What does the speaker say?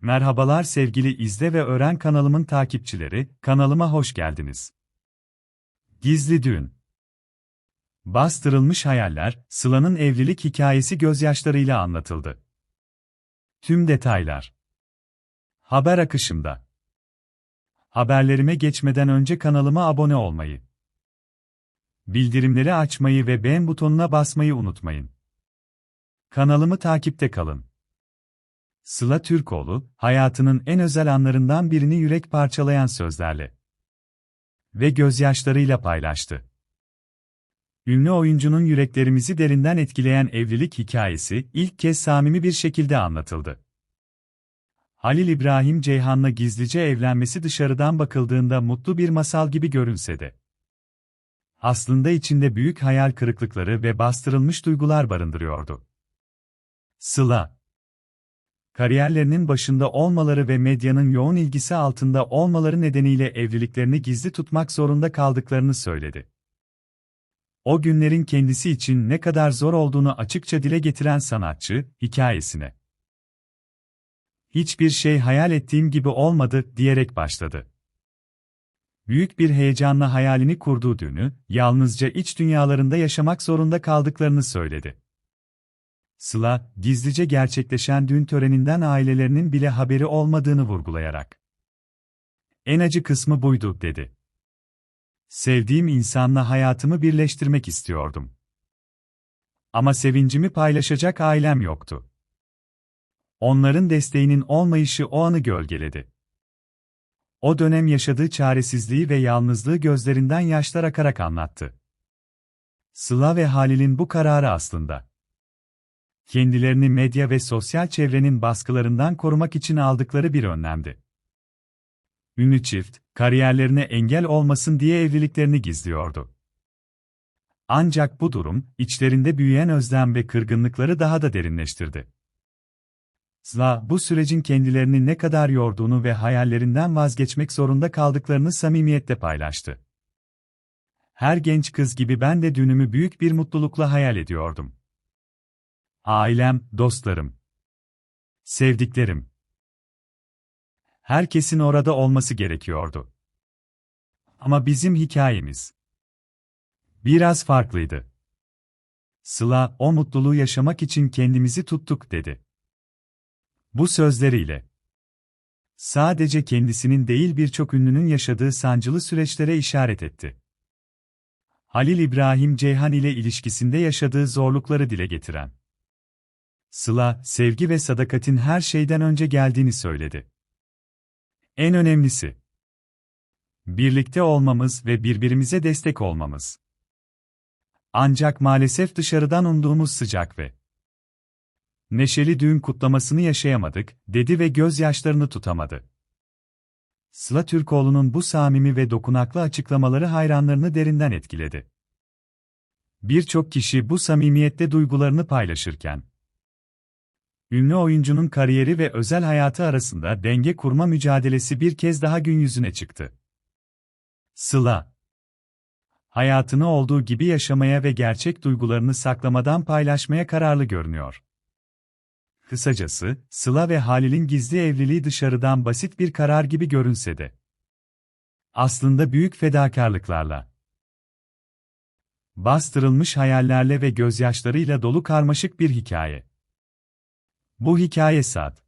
Merhabalar sevgili izle ve öğren kanalımın takipçileri, kanalıma hoş geldiniz. Gizli Düğün Bastırılmış hayaller, Sıla'nın evlilik hikayesi gözyaşlarıyla anlatıldı. Tüm detaylar Haber akışımda. Haberlerime geçmeden önce kanalıma abone olmayı, bildirimleri açmayı ve beğen butonuna basmayı unutmayın. Kanalımı takipte kalın. Sıla Türkoğlu, hayatının en özel anlarından birini yürek parçalayan sözlerle ve gözyaşlarıyla paylaştı. Ünlü oyuncunun yüreklerimizi derinden etkileyen evlilik hikayesi ilk kez samimi bir şekilde anlatıldı. Halil İbrahim Ceyhan'la gizlice evlenmesi dışarıdan bakıldığında mutlu bir masal gibi görünse de, aslında içinde büyük hayal kırıklıkları ve bastırılmış duygular barındırıyordu. Sıla kariyerlerinin başında olmaları ve medyanın yoğun ilgisi altında olmaları nedeniyle evliliklerini gizli tutmak zorunda kaldıklarını söyledi. O günlerin kendisi için ne kadar zor olduğunu açıkça dile getiren sanatçı, hikayesine. Hiçbir şey hayal ettiğim gibi olmadı diyerek başladı. Büyük bir heyecanla hayalini kurduğu düğünü, yalnızca iç dünyalarında yaşamak zorunda kaldıklarını söyledi. Sıla, gizlice gerçekleşen düğün töreninden ailelerinin bile haberi olmadığını vurgulayarak. En acı kısmı buydu, dedi. Sevdiğim insanla hayatımı birleştirmek istiyordum. Ama sevincimi paylaşacak ailem yoktu. Onların desteğinin olmayışı o anı gölgeledi. O dönem yaşadığı çaresizliği ve yalnızlığı gözlerinden yaşlar akarak anlattı. Sıla ve Halil'in bu kararı aslında kendilerini medya ve sosyal çevrenin baskılarından korumak için aldıkları bir önlemdi. Ünlü çift, kariyerlerine engel olmasın diye evliliklerini gizliyordu. Ancak bu durum, içlerinde büyüyen özlem ve kırgınlıkları daha da derinleştirdi. Zla, bu sürecin kendilerini ne kadar yorduğunu ve hayallerinden vazgeçmek zorunda kaldıklarını samimiyetle paylaştı. Her genç kız gibi ben de düğünümü büyük bir mutlulukla hayal ediyordum. Ailem, dostlarım, sevdiklerim. Herkesin orada olması gerekiyordu. Ama bizim hikayemiz biraz farklıydı. Sıla, o mutluluğu yaşamak için kendimizi tuttuk dedi. Bu sözleriyle sadece kendisinin değil birçok ünlünün yaşadığı sancılı süreçlere işaret etti. Halil İbrahim Ceyhan ile ilişkisinde yaşadığı zorlukları dile getiren Sıla, sevgi ve sadakatin her şeyden önce geldiğini söyledi. En önemlisi, birlikte olmamız ve birbirimize destek olmamız. Ancak maalesef dışarıdan umduğumuz sıcak ve neşeli düğün kutlamasını yaşayamadık, dedi ve gözyaşlarını tutamadı. Sıla Türkoğlu'nun bu samimi ve dokunaklı açıklamaları hayranlarını derinden etkiledi. Birçok kişi bu samimiyette duygularını paylaşırken, ünlü oyuncunun kariyeri ve özel hayatı arasında denge kurma mücadelesi bir kez daha gün yüzüne çıktı. Sıla hayatını olduğu gibi yaşamaya ve gerçek duygularını saklamadan paylaşmaya kararlı görünüyor. Kısacası, Sıla ve Halil'in gizli evliliği dışarıdan basit bir karar gibi görünse de aslında büyük fedakarlıklarla bastırılmış hayallerle ve gözyaşlarıyla dolu karmaşık bir hikaye. Bu hikaye Sad.